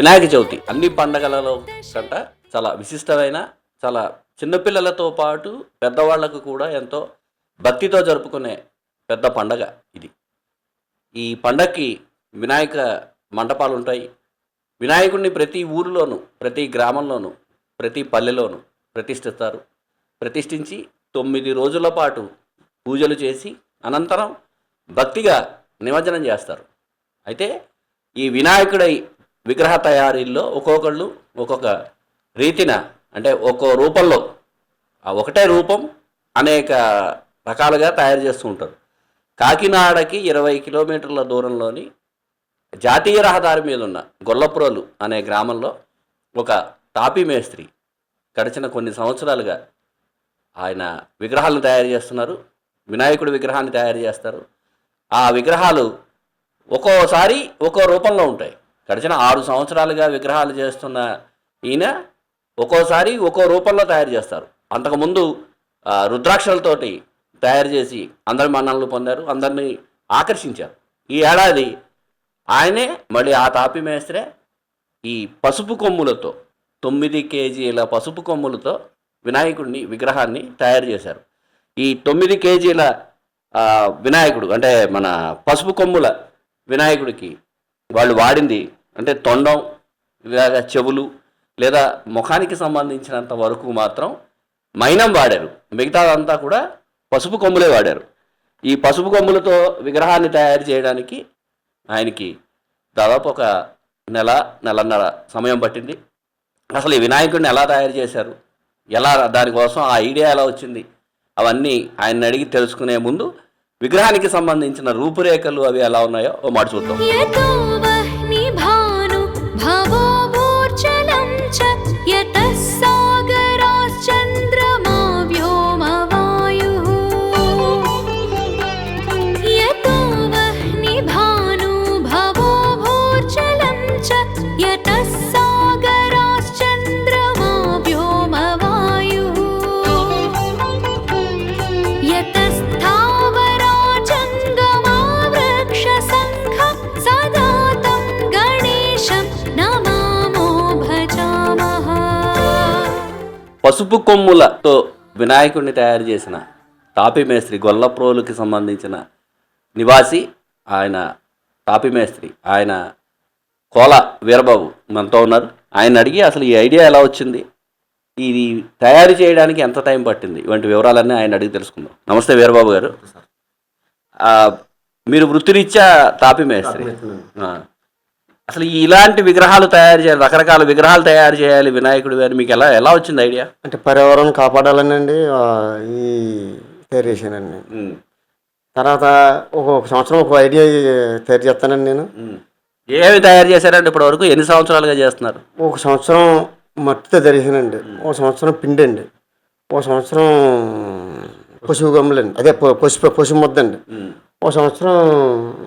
వినాయక చవితి. అన్ని పండగలలో కంట చాలా విశిష్టమైన చాలా చిన్నపిల్లలతో పాటు పెద్దవాళ్ళకు కూడా ఎంతో భక్తితో జరుపుకునే పెద్ద పండగ ఇది. ఈ పండగకి వినాయక మంటపాలు ఉంటాయి. వినాయకుడిని ప్రతి ఊరిలోనూ ప్రతి గ్రామంలోనూ ప్రతి పల్లెలోనూ ప్రతిష్ఠిస్తారు. ప్రతిష్ఠించి తొమ్మిది రోజుల పాటు పూజలు చేసి అనంతరం భక్తిగా నిమజ్జనం చేస్తారు. అయితే ఈ వినాయకుడై విగ్రహ తయారీల్లో ఒక్కొక్కళ్ళు ఒక్కొక్క రీతిన అంటే ఒక్కో రూపంలో ఆ ఒకటే రూపం అనేక రకాలుగా తయారు చేస్తూ ఉంటారు. కాకినాడకి ఇరవై కిలోమీటర్ల దూరంలోని జాతీయ రహదారి మీద ఉన్న గొల్లపురలు అనే గ్రామంలో ఒక తాపీ మేస్త్రి గడిచిన కొన్ని సంవత్సరాలుగా ఆయన విగ్రహాలను తయారు చేస్తున్నారు. వినాయకుడి విగ్రహాన్ని తయారు చేస్తారు. ఆ విగ్రహాలు ఒక్కోసారి ఒక్కో రూపంలో ఉంటాయి. గడిచిన ఆరు సంవత్సరాలుగా విగ్రహాలు చేస్తున్న ఈయన ఒక్కోసారి ఒక్కో రూపంలో తయారు చేస్తారు. అంతకుముందు రుద్రాక్షలతోటి తయారు చేసి అందరి మన్ననలు పొందారు అందరినీ ఆకర్షించారు. ఈ ఏడాది ఆయనే మళ్ళీ ఆ తాపి మేస్త్రే ఈ పసుపు కొమ్ములతో తొమ్మిది కేజీల పసుపు కొమ్ములతో వినాయకుడిని విగ్రహాన్ని తయారు చేశారు. ఈ తొమ్మిది కేజీల వినాయకుడు అంటే మన పసుపు కొమ్ముల వినాయకుడికి వాళ్ళు వాడింది అంటే తొండం లేదా చెవులు లేదా ముఖానికి సంబంధించినంత వరకు మాత్రం మైనం వాడారు. మిగతాదంతా కూడా పసుపు కొమ్ములే వాడారు. ఈ పసుపు కొమ్ములతో విగ్రహాన్ని తయారు చేయడానికి ఆయనకి దాదాపు ఒక నెల నెలన్నర సమయం పట్టింది. అసలు ఈ వినాయకుడిని ఎలా తయారు చేశారు? ఎలా దానికోసం ఆ ఐడియా ఎలా వచ్చింది? అవన్నీ ఆయన్ని అడిగి తెలుసుకునే ముందు విగ్రహానికి సంబంధించిన రూపురేఖలు అవి ఎలా ఉన్నాయో ఓ మాట చూద్దాం. పసుపు కొమ్ములతో వినాయకుడిని తయారు చేసిన తాపి మేస్త్రి గొల్లప్రోలుకి సంబంధించిన నివాసి ఆయన తాపి మేస్త్రి ఆయన కోల వీరబాబు మనతో ఉన్నారు. ఆయన అడిగి అసలు ఈ ఐడియా ఎలా వచ్చింది? ఇది తయారు చేయడానికి ఎంత టైం పట్టింది? ఇవంటి వివరాలన్నీ ఆయన అడిగి తెలుసుకుందాం. నమస్తే వీరబాబు గారు. మీరు వృత్తిరీత్యా తాపి మేస్త్రి. ఆ. అసలు ఇలాంటి విగ్రహాలు తయారు చేయాలి రకరకాల విగ్రహాలు తయారు చేయాలి వినాయకుడు అని మీకు ఎలా ఎలా వచ్చింది ఐడియా? అంటే పర్యావరణం కాపాడాలనండి ఈ తయారు చేశానండి తర్వాత ఒక సంవత్సరం ఒక ఐడియా తయారు చేస్తానండి నేను. ఏమి తయారు చేశారంటే ఇప్పటి వరకు? ఎన్ని సంవత్సరాలుగా చేస్తున్నారు? ఒక సంవత్సరం మట్టితో జరిగానండి ఒక సంవత్సరం పిండి అండి ఒక సంవత్సరం పశువు గమ్ములండి. అదే పశు పశు ముద్దండి. ఒక సంవత్సరం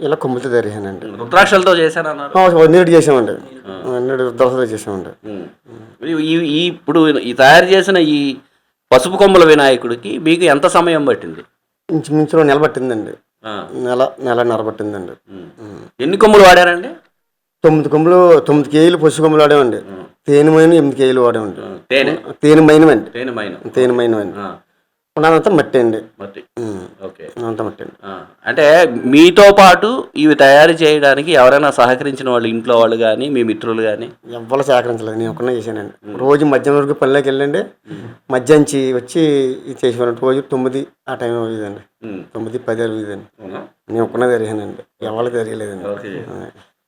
ఇలా కొమ్ములతో జరిగానండి రుద్రాక్షలతో చేశానన్నారు. నీటి చేసామండి నీటి దోశతో చేసామండి. ఈ- ఇప్పుడు ఈ తయారు చేసిన ఈ పసుపు కొమ్ముల వినాయకుడికి మీకు ఎంత సమయం పట్టింది? ఇంచుమించు నెల పట్టిందండి. నెల నెలన్నర పట్టిందండి. ఎన్ని కొమ్ములు వాడారండి? తొమ్మిది కొమ్ములు తొమ్మిది కేజీలు పశు కొమ్ములు వాడామండి తేనె మైన ఎనిమిది కేజీలు వాడామండి ఉమ్, తేనె. తేనె మైనవండి తేనె మైనం తేనె మైనవండి ఆ, ఉన్నదంతా మట్టి. అండి మట్టి ఓకే. అంతా మట్టి అండి అంటే మీతో పాటు ఇవి తయారు చేయడానికి ఎవరైనా సహకరించిన వాళ్ళు ఇంట్లో వాళ్ళు కానీ మీ మిత్రులు కానీ ఎవ్వరు సహకరించలేదు. నేను ఒక్కనే చేశానండి రోజు మధ్యాహ్నం వరకు పనిలోకి వెళ్ళండి. మధ్యాహ్నం వచ్చి ఇది చేసేవాడిని రోజు తొమ్మిది ఆ టైం అయ్యేదండి తొమ్మిది పది అయ్యేదండి నేను ఒక్కనే జరిగానండి ఎవరికి జరగలేదండి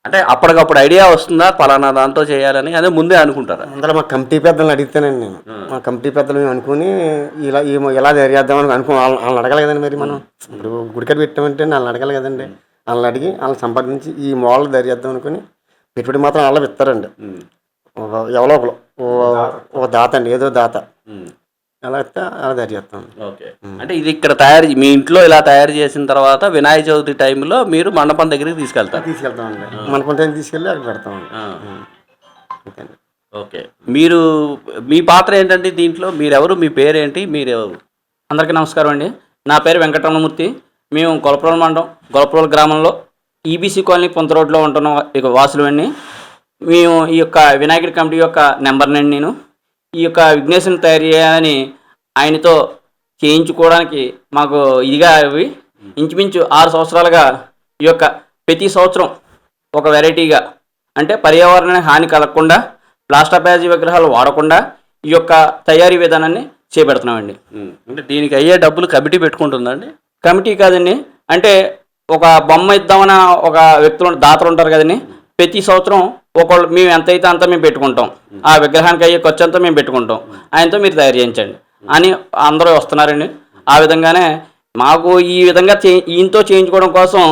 అంటే అప్పటికప్పుడు ఐడియా వస్తుందా? పలానా దాంతో చేయాలని? అదే ముందే అనుకుంటారా? అందులో మా కమిటీ పెద్దలను అడిగితేనండి నేను. మా కమిటీ పెద్దలు మేము అనుకుని ఇలా ఈ- ఇలా చేద్దామని అనుకో వాళ్ళని వాళ్ళని అడగాలి కదండి మరి మనం. ఇప్పుడు గుడికట్టు పెట్టామంటే వాళ్ళని అడగాలి కదండి. వాళ్ళని అడిగి వాళ్ళని సంపాదించి ఈ మోడల్ దర్యాద్దాం అనుకుని పెట్టుబడి మాత్రం వాళ్ళ ఇస్తారండి ఒక- ఎవరో ఒకరు. ఓ- దాత అండి ఏదో దాత. ఎలా ఇస్తే అలా దర్యాత్తాం ఓకే. అంటే ఇది ఇక్కడ తయారు మీ ఇంట్లో ఇలా తయారు చేసిన తర్వాత వినాయక చవితి టైంలో మీరు మండపం దగ్గరికి తీసుకెళ్తారు. తీసుకెళ్తామండి. మన కొంత తీసుకెళ్ళి అక్కడ పెడతామండి. అంతేండి ఓకే. మీరు మీ పాత్ర ఏంటంటే దీంట్లో? మీరెవరు? మీ పేరేంటి? మీరెవరు అందరికీ నమస్కారం అండి. నా పేరు వెంకటరమణమూర్తి. మేము గొలపురం మండలం గొలపురం గ్రామంలో ఈబీసీ కాలనీ పొంత రోడ్లో ఉంటున్న ఇక వాసులమండి మేము ఈ యొక్క వినాయకుడి కమిటీ యొక్క నెంబర్నండి నేను. ఈ యొక్క విఘ్నేశ్వరుని తయారు చేయాలని ఆయనతో చేయించుకోవడానికి మాకు ఇదిగా అవి. ఇంచుమించు ఆరు సంవత్సరాలుగా ఈ యొక్క ప్రతి సంవత్సరం ఒక వెరైటీగా అంటే పర్యావరణానికి హాని కలగకుండా ప్లాస్టర్ ప్యాజీ విగ్రహాలు వాడకుండా ఈ యొక్క తయారీ విధానాన్ని చేపడుతున్నామండి. అంటే దీనికి అయ్యే డబ్బులు కమిటీ పెట్టుకుంటుందండి కమిటీ కాదండి. అంటే ఒక బొమ్మ ఇద్దామన్న ఒక వ్యక్తులు దాతలు ఉంటారు కదండి. ప్రతి సంవత్సరం ఒకళ్ళు మేము ఎంత అయితే అంత మేము పెట్టుకుంటాం ఆ విగ్రహానికి అయ్యే ఖర్చు అంతా మేము పెట్టుకుంటాం ఆయనతో మీరు తయారు చేయించండి అని అందరూ వస్తున్నారండి. ఆ విధంగానే మాకు ఈ విధంగా చే ఈయనతో చేయించుకోవడం కోసం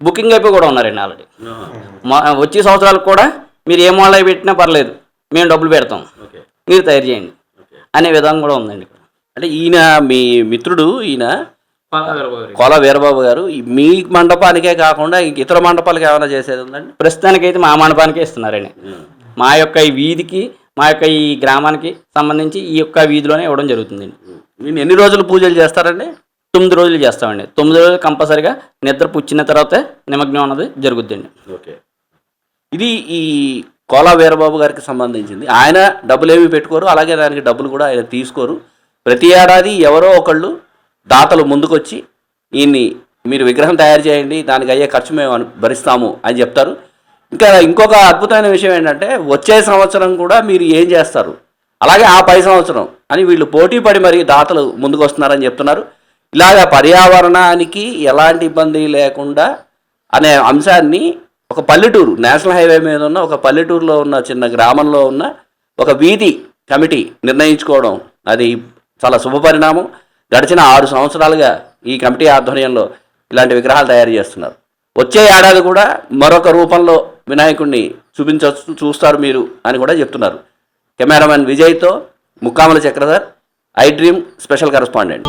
బుకింగ్ అయిపోయి కూడా ఉన్నారండి ఆల్రెడీ. వచ్చే సంవత్సరాలకు కూడా మీరు ఏ మోడల్ పెట్టినా పర్లేదు మేము డబ్బులు పెడతాం. మీరు తయారు చేయండి అనే విధానం కూడా ఉందండి అంటే ఈయన మీ మిత్రుడు ఈయన కోల వీరబాబు గారు ఈ మీ మండపానికే కాకుండా ఇంక ఇతర మండపాలకు ఏమైనా చేసేది ఉందండి? ప్రస్తుతానికైతే మా మండపానికే ఇస్తున్నారండి. మా యొక్క ఈ వీధికి మా యొక్క ఈ గ్రామానికి సంబంధించి ఈ యొక్క వీధిలోనే ఇవ్వడం జరుగుతుందండి. నేను ఎన్ని రోజులు పూజలు చేస్తారండి? తొమ్మిది రోజులు చేస్తామండి. తొమ్మిది రోజులు కంపల్సరిగా నిద్ర పుచ్చిన తర్వాతే నిమగ్నం అన్నది జరుగుద్దండి. ఓకే. ఇది ఈ కోలా వీరబాబు గారికి సంబంధించింది. ఆయన డబ్బులు ఏమి పెట్టుకోరు అలాగే దానికి డబ్బులు కూడా ఆయన తీసుకోరు. ప్రతి ఏడాది ఎవరో ఒకళ్ళు దాతలు ముందుకొచ్చి ఈయన్ని మీరు విగ్రహం తయారు చేయండి దానికి అయ్యే ఖర్చు మేము భరిస్తాము అని చెప్తారు. ఇంకా ఇంకొక అద్భుతమైన విషయం ఏంటంటే వచ్చే సంవత్సరం కూడా మీరు ఏం చేస్తారు? అలాగే ఆ పై సంవత్సరం అని వీళ్ళు పోటీ పడి మరి దాతలు ముందుకు వస్తున్నారని చెప్తున్నారు. ఇలాగ పర్యావరణానికి ఎలాంటి ఇబ్బంది లేకుండా అనే అంశాన్ని ఒక పల్లెటూరు నేషనల్ హైవే మీద ఉన్న ఒక పల్లెటూరులో ఉన్న చిన్న గ్రామంలో ఉన్న ఒక వీధి కమిటీ నిర్ణయించుకోవడం అది చాలా శుభపరిణామం. గడిచిన ఆరు సంవత్సరాలుగా ఈ కమిటీ ఆధ్వర్యంలో ఇలాంటి విగ్రహాలు తయారు చేస్తున్నారు. వచ్చే ఏడాది కూడా మరొక రూపంలో వినాయకుడిని చూపించవచ్చు చూస్తారు మీరు అని కూడా చెప్తున్నారు. Cameraman విజయ్తో Mukkamala Chakradhar iDream special correspondent.